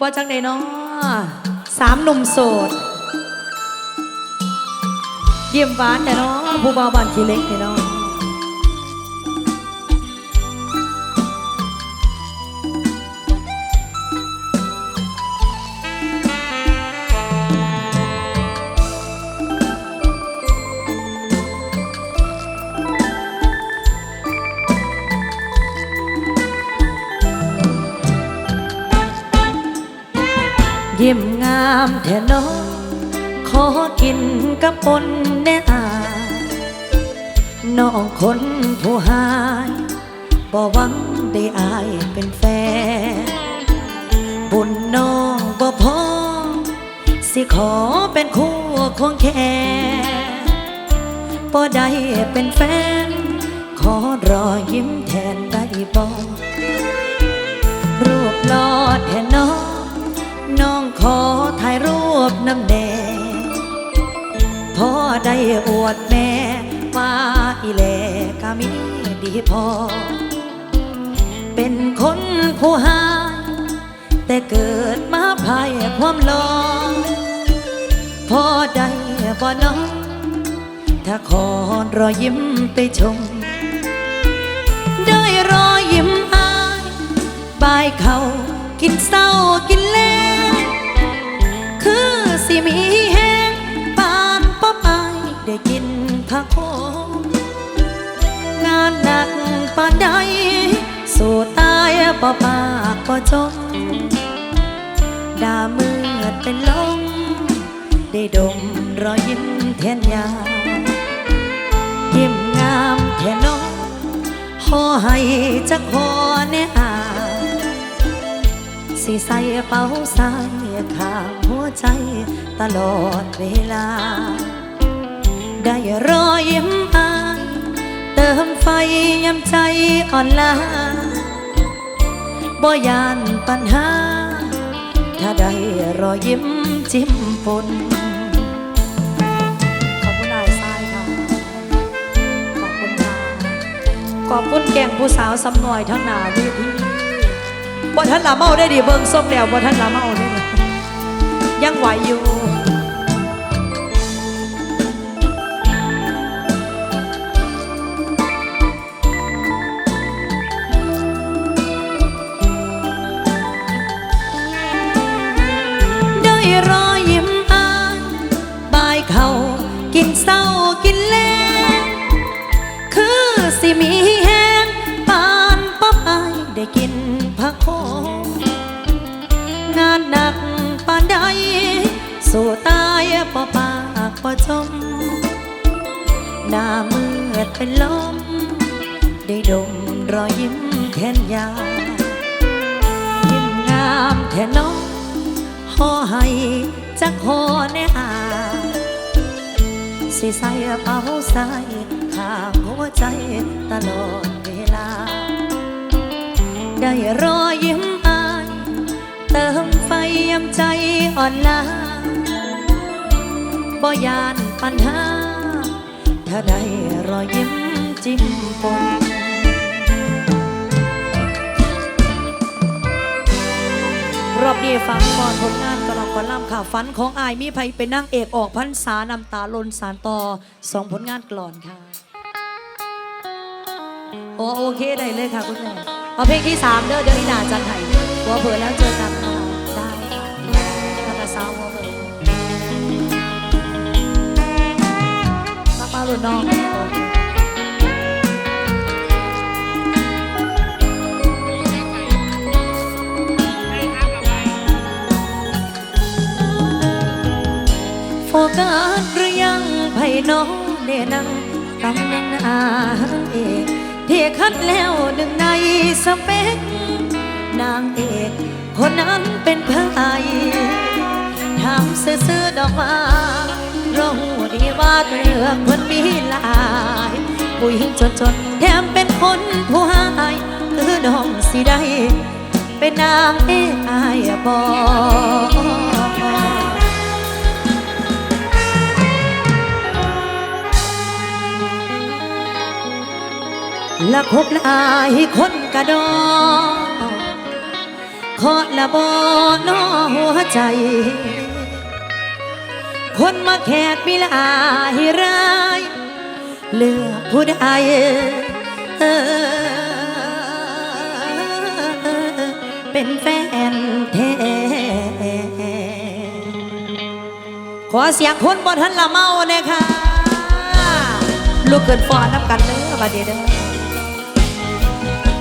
ว่าจังใดเนาะสามหนุ่มโสด เยี่ยมหวานแต่นาะผู้บ่าวบ้านขี้เล็กแต่เนาามแท่เนาะขอกินกับปนแน่อาน้องคนผู้หายบ่หวังได้อายเป็นแฟน บุญน้องบ่พอสิขอเป็นคู่ควงแค่บ่ได้เป็นแฟน ขอรอยยิ้มแทนได้บ่รูปลอดแทนน้อง น้องขอถ่ายรูปน้ำแดงพอได้อวดแม่ว่าอีแลก็มีดีพอ เป็นคนผู้หายแต่เกิดมาภายความหลอนพอได้บ่น้อง ถ้าขอรอยยิ้มไปชม ได้รอยยิ้มอายบายเขากินเศร้ากินแลง คือสิมีแห้งปานป๊อบอาย ได้กินผักโขมงานหนักปานใด สู่ตายบ่ปากบ่จมด่ามืดเป็นลมได้ดมรอยยิ้มแทนยา ยิ้มงามแทนน้องขอให้จักพอแน่อา สิใส่เป๋าใส่ข้างหัวใจตลอดเวลา ได้รอยยิ้มอายเติมไฟยำใจอ่อนล้าบ่ยานปัญหา ถ้าได้รอยยิ้มจิ้มปนขอบคุณนายทรายค่ะ ขอบคุณค่ะขอบคุณแก่งผู้สาวสำหน่อยทั้งหนาเวที บ่ท่านละเมาได้ดิเบิ่งส้มแล้วบ่ท่านละเมาได้ยังไหวอยู่ได้รอยยิ้มอายบายเขากินเศร้า บ่จม หน้ามืดเป็นลม ได้ดมรอยยิ้มแทนยาวยิ้มงามแทนน้องขอให้จักขอแน่อาสิใส่เป๋าใส่ข้างหัวใจตลอดเวลา ได้รอยยิ้มอาย เติมไฟยำใจอ่อนล้า บ่ยานปัญหา ถ้าได้รอยยิ้มจิ้มปนรอบนี้ฟังก่อนผลงานกระลองกระลำค่ะฝันของอายมีภัยเป็นนางเอกออกพันษานำตาลนสารต่อสองผลงานกลอนค่ะโอโอเคได้เลยค่ะคุณแม่เอาเพลงที่สามเด้อเดี๋ยวอีหนาจันไห้หัวเผื่อแล้วเจอกันค่ะ มาป้าหลุดน้องโฟกัสหรือยังไผ่น้องเดนังตำแหน่งนาเอกที่คัดแล้วหนึ่งในสเปกนางเอกคนนั้นเป็นใครถามซื่อดอกว่า เราหูดีว่าเรื่องคนมีหลายผู้หญิงจนๆแถมเป็นคนผู้หายคือน้องสิได้ เป็นนางเอกอายบอและคบหลายคนกระดอขอละบอนอหัวใจ คนมาแขกมีลายรายเลือกผู้ใดเออเป็นแฟนแท้ขอเสียงคนบนทันละเมาเนี่ยค่ะ ลูกเกินฟอนนับกันเด้อบัดเดยวเด้อ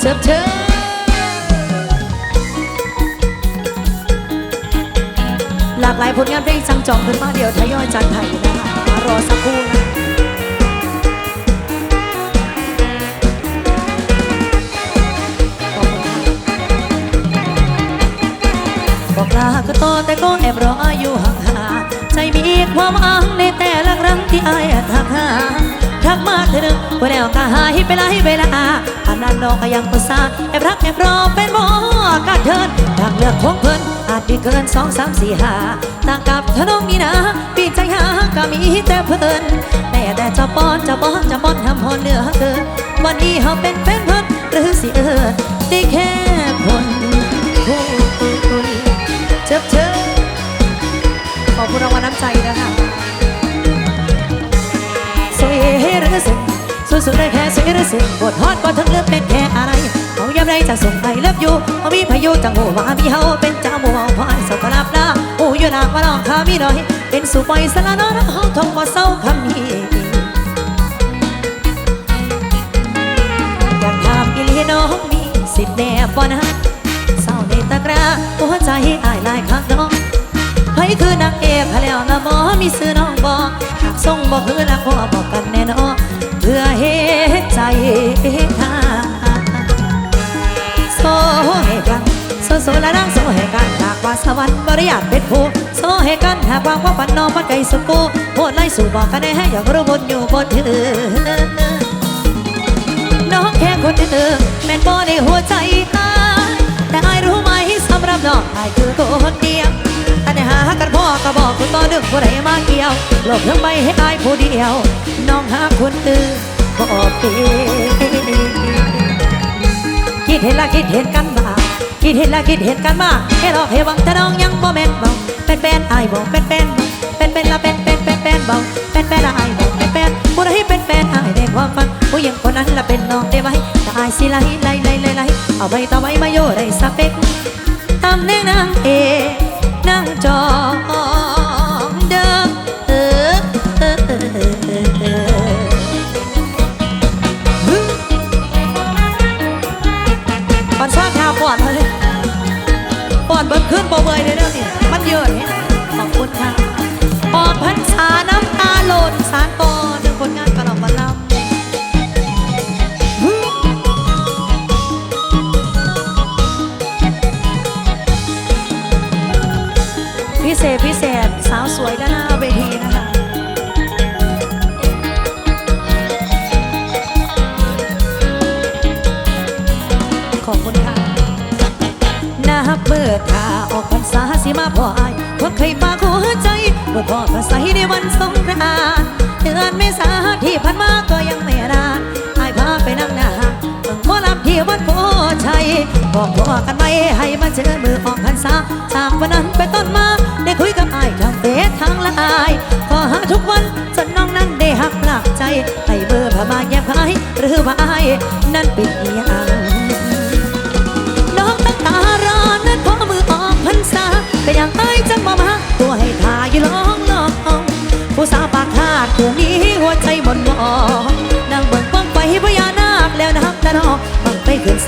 เชิบเชิบ หลากหลายผลงานเพลงสั่งจองขึ้นมาเดียวทยอยจัดไทยนะคะรอสักครู่นะบอกลาก็ต่อแต่ก็แอบรออยู่ห่างๆใจมีความอ้างในแต่ละครั้งที่อายทักหาทักมาเธอหนึ่งว่าแล้วก็หายไปหลายเวลาอันนั้นน้องก็ยังภาษาแอบรักแอบรอเป็นหมอกาเทินทางเลือกของเพิ่น อาจมีเกินสองสามสี่ห้าต่างกับเธอน้องนี่นะปีใจหาก็มีแต่เพิ่นแม้แต่จะป้อนจะป้อนจะป้อนทำพอนเหลือเกินวันนี้เขาเป็นแฟนเพิ่นหรือสิเอิญได้แค่คนคุยเชิบเชิบขอบคุณรางวัลน้ำใจนะคะสวยหรือสึงสุดสุดได้แค่สวยหรือสึงบทฮอตบททั้งเลือกเป็นแค่อะไร เขาย้ำไรจะส่งไปเลิฟอยู่เขามีพายุจังหว่ามีเฮาเป็นเจ้าหมู่พายสกรับลาโอ้ยนางว่าน้องข้ามีหน่อย เป็นสุปอยสละนอนเฮาทองบ่เศร้าคำนี้อยากถามอีลีน้องมีสิทธิ์แน่บ่นะเศร้าในตะกร้าหัวใจอายลายคักน้องไผคือนางเอกพะแล้วนะบ่มีซื้อน้องบ่หากส่งบ่คือละขอบอกกันแน่นอนเพื่อเฮ โซโซละนางโซให้กันหากว่าสวรรค์บ่ได้อยากเป็นผู้โซให้กันหากว่าความฝันน้องมันไกลสุดกูโหดไล่สู่บอกกันให้อยากรู้บนอยู่บนถือน้องแค่คนอื่นแม่นบ่ในหัวใจอายแต่อายรู้ไหมสำหรับน้องอายคือคนเดียวแต่ในหากันพ่อก็บอกคุณต่อเรื่งผู้ใดมาเกี่ยวโลกทั้งใบให้อายผู้เดียว น้องหาคนอื่นบ่เป็นคิดเห็นละคิดเห็นกันบ้าง คิดเห็นละคิดเห็นกันมางให้หลอกเหวังถ้าน้องยังบ่แม่นเบาเป็นแฟนไอ้บ่เป็นแฟนเป็นเป็นละเป็นเป็นเป็นแฟนเบาเป็นแฟนละอายบอกเป็นแฟนผู้ใดเป็นแฟนไอ้ในความฝันผู้หญิงคนนั้นละเป็นน้องได้ไหมแต่อายสิไล่ไล่ไล่ไล่ไล่เอาไปต่อไว้มาโยได้สเปกตำแหน่งนางเอก วันสงกรานต์เดือนเมษาที่ผ่านมาก็ยังไม่รานอายพาไปนั่งหน้าเบิ่งหมอลำที่วัดโพชัยบอกพ่อกันไว้ให้มาเจอมือ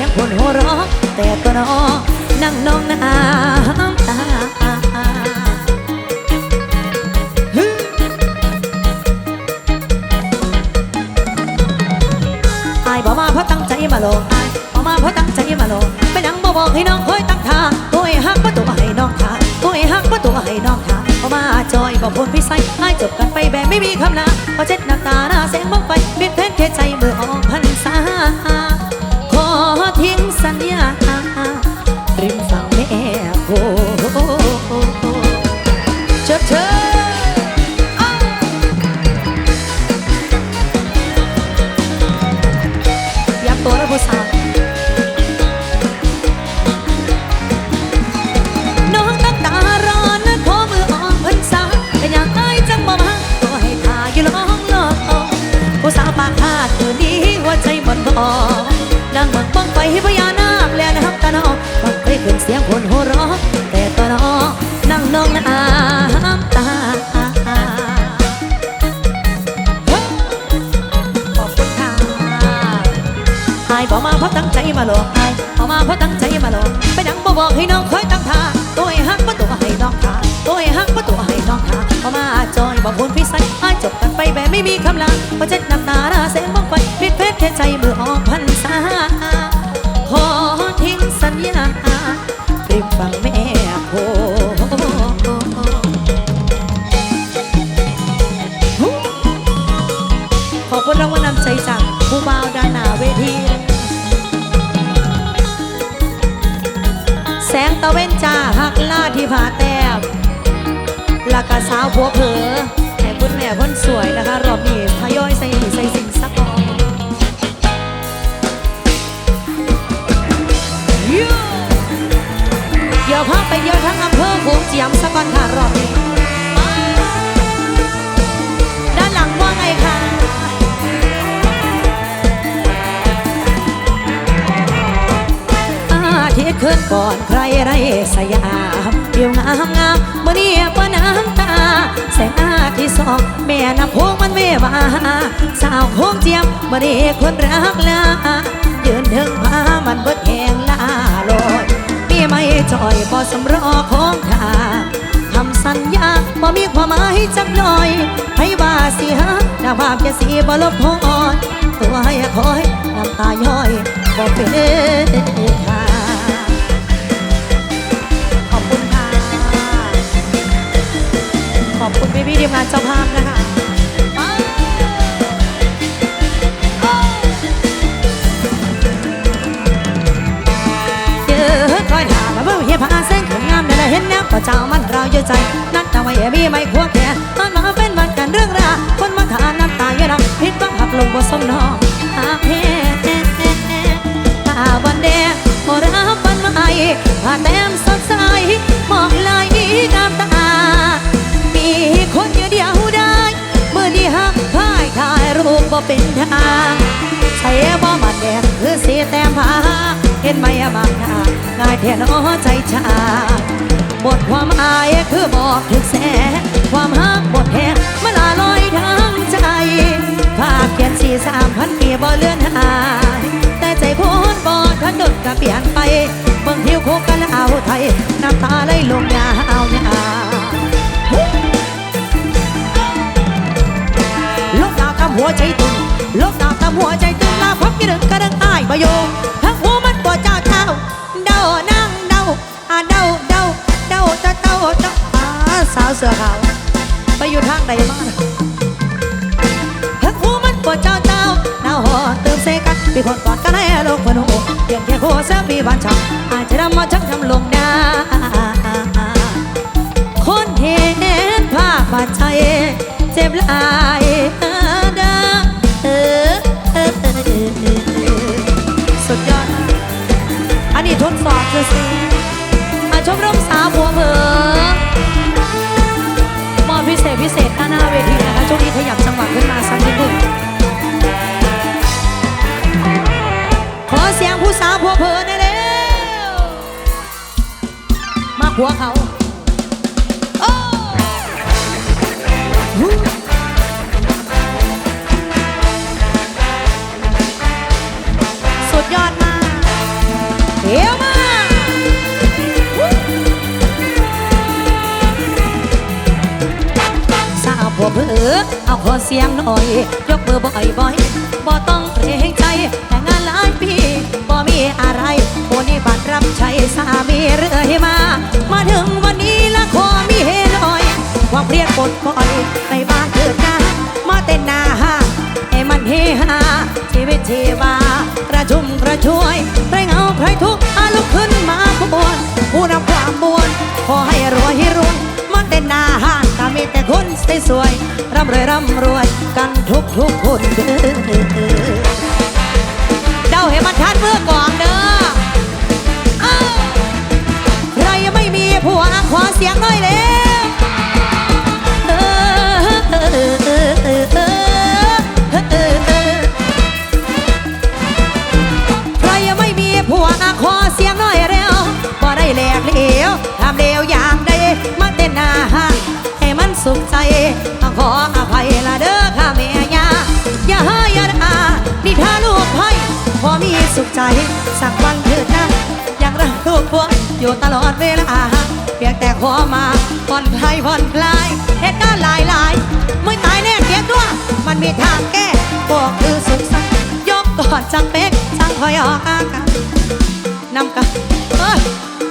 สียงคนหัวเราะแต่ตัวน้องนั่งน้องน้ำตาฮึอายบอกมาเพราะตั้งใจมาลงอายบอกมาเพราะตั้งใจมาลงไม่นังบ่บอกให้น้องคอยตั้งท่าตัวไอ้ฮักประตูให้น้องท่าตัวไอ้ฮักประตูให้น้องท่าพอมาจอยบอกพลพิสัยให้จบกันไปแบบไม่มีคำลาพอเช็ดน้ำตาหน้าแสงบังไฟเบียดเพนแค่ใจเมื่อออกพร ดังบังบังไปพญานาคแล้วนะครับตาน้องบังเคยขึ้นเสียงคนโหร้องแต่ตาน้องนั่งนองน้ำตาขอบคุณค่ะอายบอกมาเพราะตั้งใจมาหลอกไอายบอกมาเพราะตั้งใจมาหลอกไปดังบ่บอกให้น้องคอยตั้งท่าตัวให้ฮักบ่ตัวให้น้องท่าตัวให้ฮักบ่ตัวให้น้องท่าพอมาจอยบอกคนพิสัยอายจบกันไปแบบไม่มีคำลาพอเจ็ดน้ำตาหน้าแสง ฟปิดเพชรแค่ใจเมื่อออกพรรษาขอทิ้งสัญญาริมฝั่งแม่โคขอบคุณรางวัลนำใจจากผู้บ่าวด้านหน้าเวที แสงตะเว้นจ้าหักล่าที่ผาแต้มลากาสาวผัวเผอให้คุณแม่คนสวยนะคะรอบ ทั้งอำเภอโขงเจียมสักก่อนค่ะรอบนี้ด้านหลังว่าไงคะอาทิตย์ขึ้นก่อนใครไรสยามเดียวงามงามเมื่อนี้ปน้ำตา แสงอาทิตย์สองแม่นับพวงมันเววาสาวโคงเจียมเมื่อนี้คนรักลายืนถึงพามันเบิดแหง ไม่จ่อยบ่สำรอของทาคำสัญญาบ่มีความหมายจักหน่อยให้ว่าสิฮะดาภาพจะสีบ่ลบพอนตัวให้คอยน้ำตาย้อยบ่เป็นทางขอบคุณค่ะ ขอบคุณพี่พี่ทีมงานเจ้าภาพนะคะ เป็นแนวก็เจ้ามันเราอยู่ใจ นัดเอาไว้มีไม่ควงแขนมันมาเป็นวันกันเรื่องราคนมาทานน้ำตาเยอะนะพิษบังหักลงบ่สมนองหาเฮตาวันแดงโอรับวันใหม่ผ่าแต้มสดใสมองไหลน้ำตา มีคนอยู่เดียวได้เมื่อนี้หักพ่ายถ่ายรูปบ่เป็นทางใช่บ่มันแดงคือสีแต้มผา เห็นไหมอะบางทางง่ายแท้เนอใจชาบทความอายคือบอกถึงแส ความหักบทแทนมาลาลอยทั้งใจภาพเขียนสีสามพันปีบ่เลื่อนหายแต่ใจพูดบ่ทันดดก็เปลี่ยนไปเบิ่งหิวโคกกันเอาไทย น้ำตาไหลลงยาวยาวลบดาวทำหัวใจตุนลบดาวทำหัวใจตุนลาพับกระดึงกระดึงอ้ายบโย ปีคนก่อนก็ได้ลงพนุเพียงแค่โคเสปีบานช่างอาจจะนำมาชักทำลงนาคนเห็นภาพบาดใจเจ็บลายดังเออเออสุดยอด อันนี้ทดสอบคือสิ่อย ยกมือบ่อยบ่อยบ่ต้องเกรงใจ แต่งานหลายปีบ่มีอะไรโอนี่บัตรรับใช้สามีเรื่อยมา มาถึงวันนี้ละขอมีเฮหน่อยความเครียดปลดปล่อยในบ้านเกิดนามาเต้นหนาห้างให้มันเฮฮาชีวิตชีวากระชุ่มกระชวยใครเงาใครทุกข์อาลุกขึ้นมาขบวนผู้นำความมวลขอให้ คนสวยๆร่ำรวยร่ำรวยกันทุกทุกคนเด้อเดาให้มันทันเมื่อก่อนเด้อ ใจ สักวันเถิดนะยังรักลูกพวงอยู่ตลอดเวลาเพียงแต่ขอมาผ่อนคลายผ่อนคลายเหตุการณ์หลายหลายไม่ตายแน่เพียงตัว มันมีทางแก้บอกคือสุขสันต์ยกกอดจังเป๊กจังคอยออกอาการนำกันเอ้ย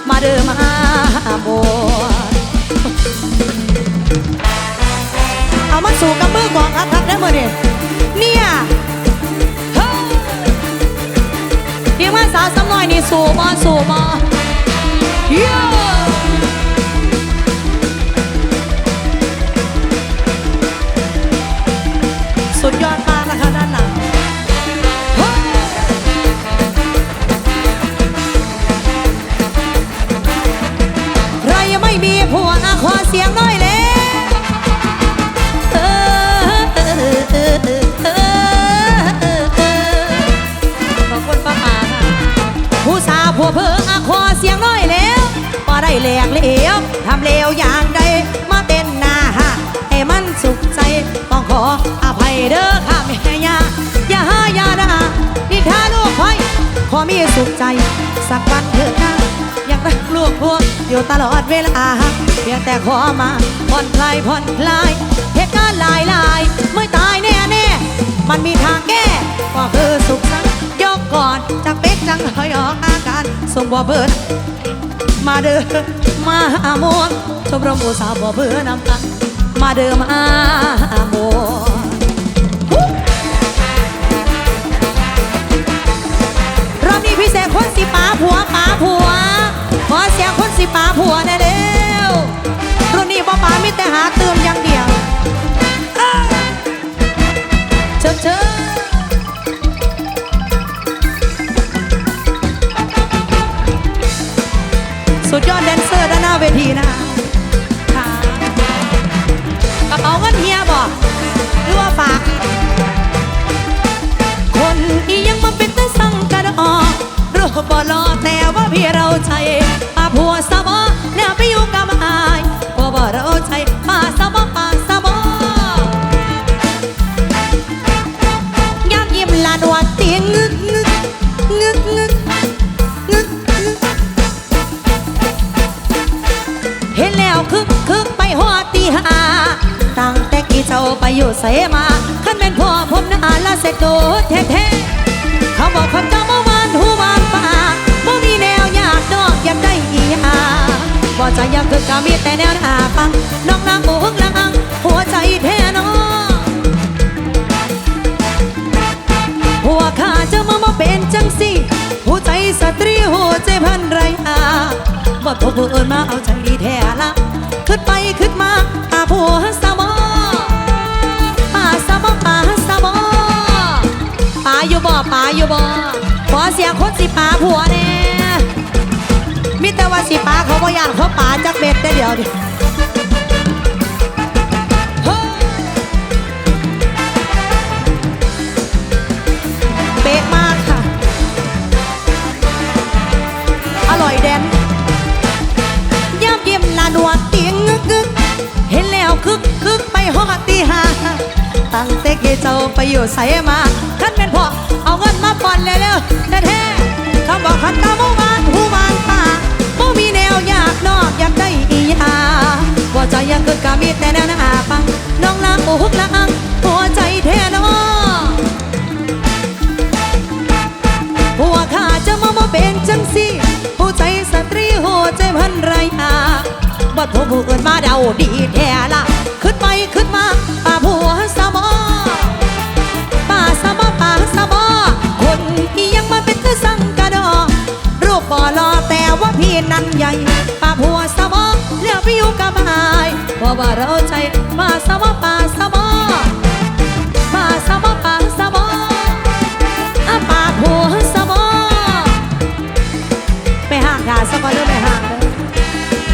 มาเดิมมาบวเอามาสู่กับมือกองคักคักได้อมื่อนี่เนี่ย เพียงมาสาวสำน้อยนี่สู่มาสู่มาเย้สุดยอดมากนะคะด้านหลังใครยังไม่มีผัวอะขอเสียงหน่อยเลย ได้แหลกเหลวทำเลวอย่างใดมาเต้นหน้าฮะให้มันสุขใจ ต้องขออภัยเด้อค่ะแม่ยาอย่าหาอย่าด่านิทาลูกไว้ขอมีสุขใจ สักวันเถิดนะอยังรักลูกพวงอยู่ตลอดเวลา เพียงแต่ขอมาผ่อนคลายผ่อนคลายเหตุการณ์หลายหลายไม่ตายแน่แน่มันมีทางแก้ก็คือสุขสันต์ยกก่อนจากเป็กจังหอยออกอาการส่งบ่เบิด มาเด้อมาหาม่วงชมรมอุตสาห์บ่เบื่อนำกันมาเด้อมาหาม่วงรอบนี้พิเศษคนสิป๋าผัวป๋าผัวขอเสียงคนสิป๋าผัวได้เร็วรุ่นนี้บ่ป๋ามิแต่หาเติมอย่างเดียวเชิญเชิญ สุดยอดแดนเซอร์ด้านหน้าเวทีนะค่ะกระเป๋าเงินเฮียบอกหรือว่าฝากคนอียังมาเป็นแต่สังกระดอกรูปบ่ลอแต่ว่าพี่เราใจ อยู่เสมาขันเป็นพ่อผมนาละเสร็จโดดแท้ๆเขาบอกคำเจ้าเมื่อวานหูวานป่าบ่มีแนวอยากดอกอยากได้อีอาบ่ใจอยากคึกก็มีแต่แนวหน้าฟังน้องนางโอ้งละอังหัวใจแท้น้อหัวข้าจะมามาเป็นจังสิหัวใจสตรีหัวใจพันไรอาบ่ทบเอิญมาเอาใจแท้ละขึ้นไปขึ้น ป่าอยู่บ่ขอเสียงคนสิป่าผัวแน่มิแต่ว่าสิป่าเขาบ่ยานเขาป่าจักเบ็ดแต่เดี๋ยวดิเฮ้ยเป๊ะมากค่ะ อร่อยแดนย่ำยิ้มลานวดเตียงงึกงึกเห็นแล้วคึกคึกไปห้องตีหาตั้งแต่เกเจ้าไปอยู่ใส่มา คำบอกคำตาเมื่อวานผู้วานป่าบ่มีแนวอยากนอกอยากได้อีหาว่าใจยังเกิดกามีแต่แนวหน้าปังน้องลางโอ้ฮุกละอังหัวใจแท้น้อหัวข้าจะมามาเป็นจังสิหัวใจสตรีหัวใจพันไรอาบัดผู้ผู้อื่นมาเดาดีแท้ละขึ้นไปขึ้นมาป่าผัว รูปบ่รอแต่ว่าพี่นั้นใหญ่ป่าผัวสมอเลี้ยวไปอยู่กับหายเพราะว่าเราใจป่าสมอป่า